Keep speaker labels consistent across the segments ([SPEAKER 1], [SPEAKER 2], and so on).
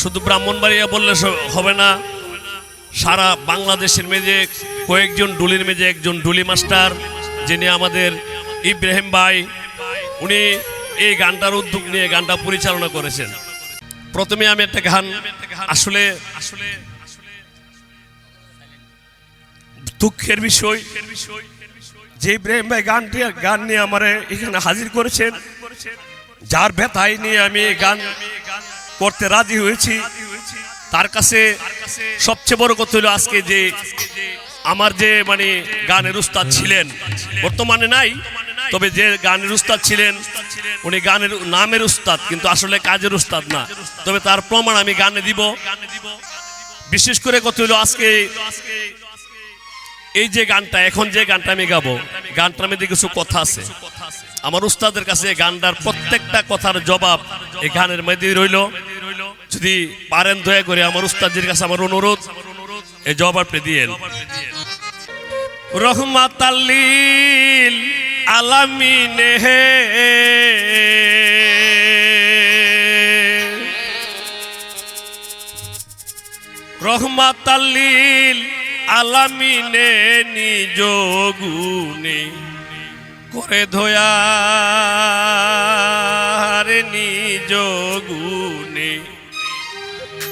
[SPEAKER 1] শুধু ব্রাহ্মণবাড়িয়া বললে হবে না, সারা বাংলাদেশের মেজে কয়েকজন ডুলির মেজে একজন ডুলি মাস্টার, যিনি আমাদের ইব্রাহিম ভাই, উনি এই গানটার উদ্যোগ নিয়ে গানটা পরিচালনা করেছেন। প্রথমে আমি একটা গান, আসলে আসলে দুঃখের বিষয়, যে ইব্রাহিম ভাই গানটি, গান নিয়ে আমার এখানে হাজির করেছেন, যার ব্যথায় নিয়ে আমি গান করতে রাজি হয়েছি। তার কাছে সবচেয়ে বড় কথা হলো আজকে যে আমার যে মানে গানের উস্তাদ ছিলেন, বর্তমানে নাই, তবে যে গানের উস্তাদ ছিলেন, উনি গানের নামের উস্তাদ, কিন্তু আসলে কাজের উস্তাদ না। তবে তার প্রমাণ আমি গানে দিব। বিশেষ করে কথা হলো আজকে এই যে গানটা, এখন যে গানটা আমি গাবো, গানটার মধ্যে কিছু কথা আছে। আমার উস্তাদের কাছে গানটার প্রত্যেকটা কথার জবাব এই গানের মধ্যে রইল। যদি পারেন দয়া করে আমার উস্তাদের কাছে আমার অনুরোধ, এই জবাব আপনি দিয়েন। রহমাত আলামিনে হে। রহমাত আলামিনে নিজ গুণে করে ধোয়ার নিজ গুণে,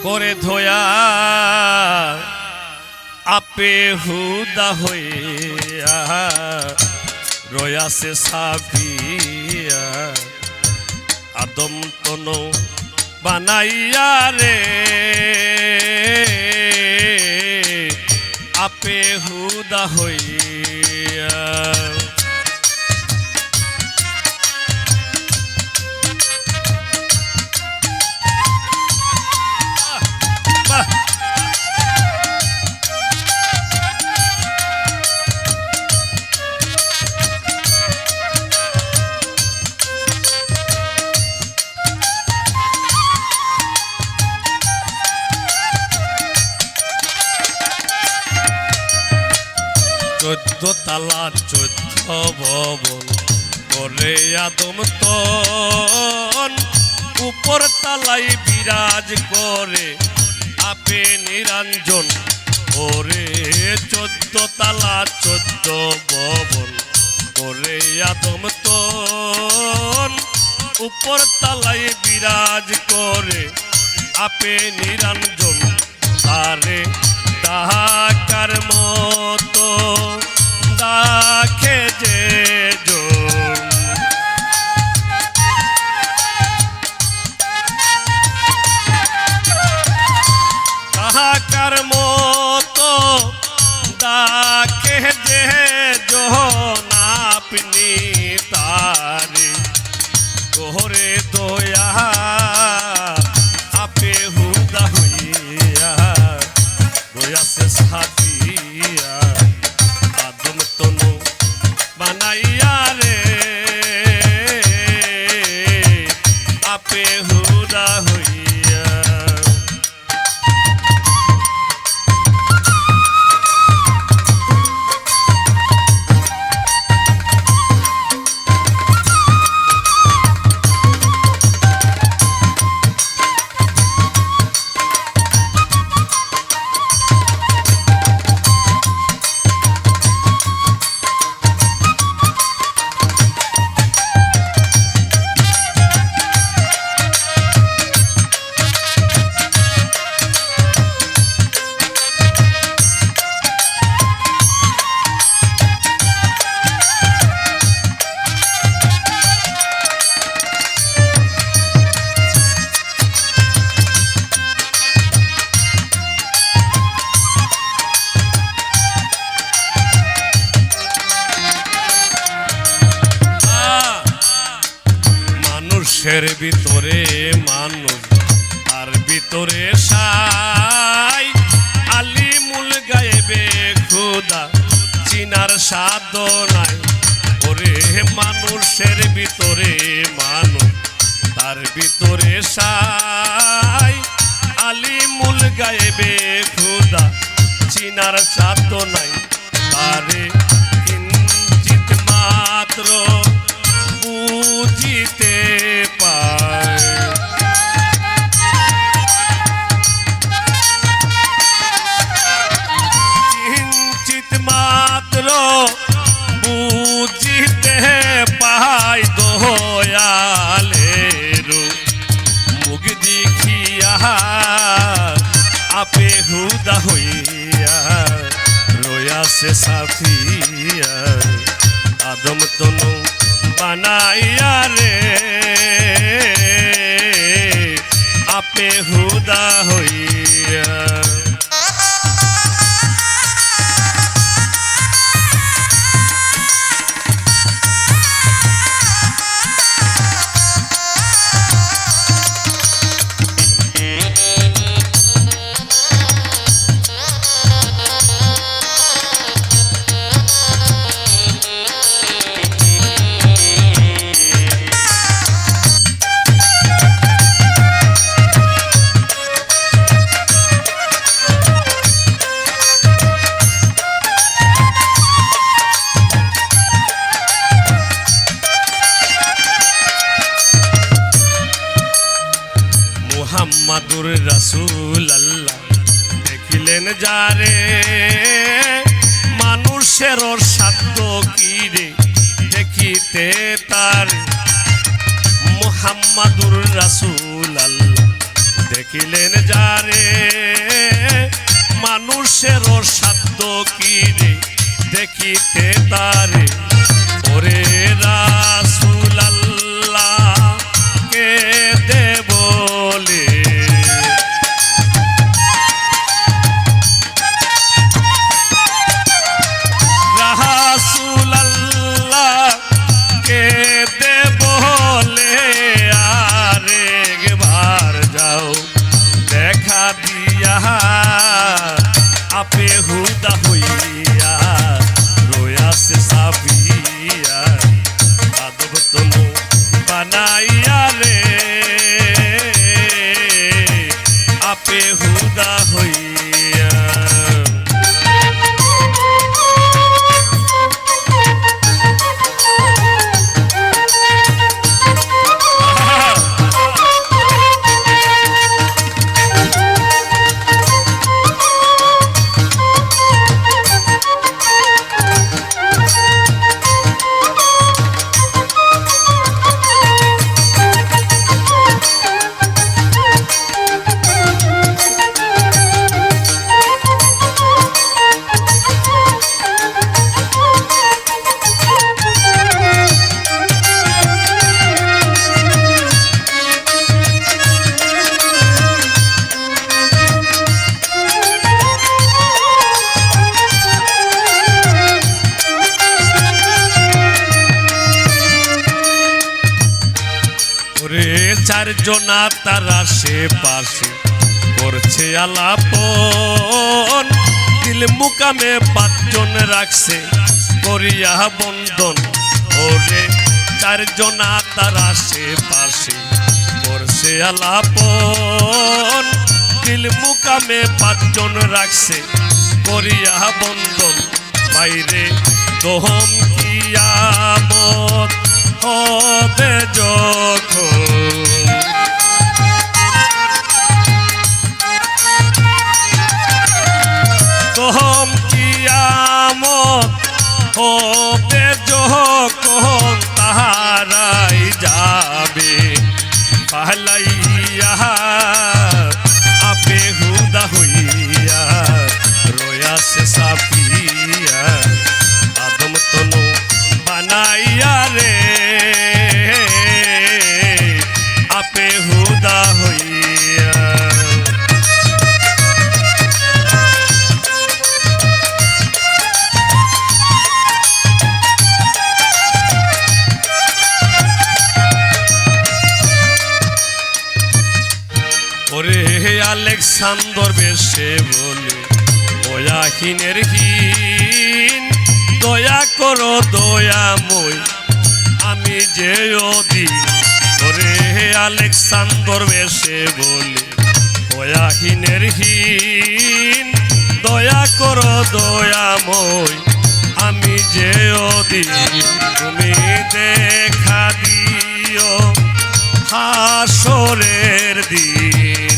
[SPEAKER 1] করে ধোয়া আপে হুদা হয়ে রয়াসে সাবিয়া, আদম তন বানাইয়া রে। আপে হুদা হইয়া তালা চোদ্দ ভবন করে আদম তন। উপর তালাই বিরাজ করে আপে নিরঞ্জন ওরে চোদ্দ তালা চোদ্দ ভবন করে আদম তন। উপর তালাই বিরাজ করে আপে নিরঞ্জন, তারে ডাকার মতো। રાખે જે જો হুদা হইয়া মানুষের ভিতরে মানুষ ভিতরে ভিতরে সাই। আলিমুল গায়েবে খুদা, চিনার সাধনায় ওরে মানুষের ভিতরে মানুষ, তার ভিতরে সাই। আলিমুল গায়েবে খুদা, চিনার সাধনায় তারে কিঞ্চিত মাত্র বুঝিতে হুদা হইয়া রয়াছে সাথিয়া। আদম তনু বানাইয়া রে। আপে হুদা হইয়া। যারে মানুষের সাধ্য কি রে দেখিতে তার। মুহাম্মাদুর রাসূল আল্লাহ দেখিলেন যারে। মানুষের সাধ্য কি রে দেখিতে তারে। ওরে রাসূল আল্লাহ কে আপে হুদা হইয়া ওরে চারজনা তার আশেপাশে করছে আলাপন। দিল মুকামে পাঁচজন রাখছে করিয়া বন্ধন। ওরে চারজনা তার আশেপাশে করছে আলাপন। দিল মুকামে পাঁচজন রাখছে করিয়া বন্ধন। বাইরে দোহম কিয়ামত। হবে যখন। কহম কিয়ামত হবে যখন তাহারাই যাবে। পাহলাইয়া আপে হুদা হইয়া রয়াসে সাফিয়া আলেকসান্দর বেশে বলে, দয়াহীনের হীন দয়া করো, দয়াময়, আমি যে অধীন। ওরে আলেকসান্দর বেশে বলে, দয়াহীনের হীন দয়া করো, দয়াময়, আমি যে অধীন। তুমি দেখা দিও, হাসরের দিন।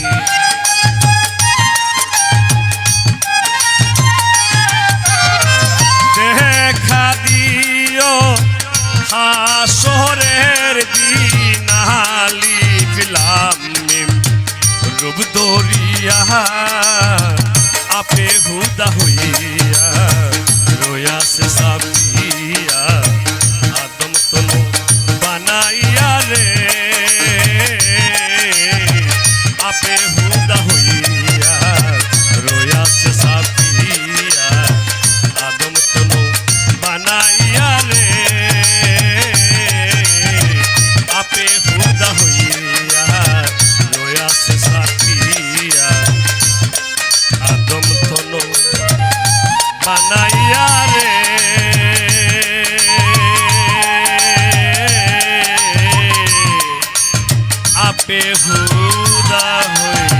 [SPEAKER 1] দরিয়া আপে হুদা হইয়া রয়াছে সাবিয়া বানাইয়া রে। আপে হুদা হইয়া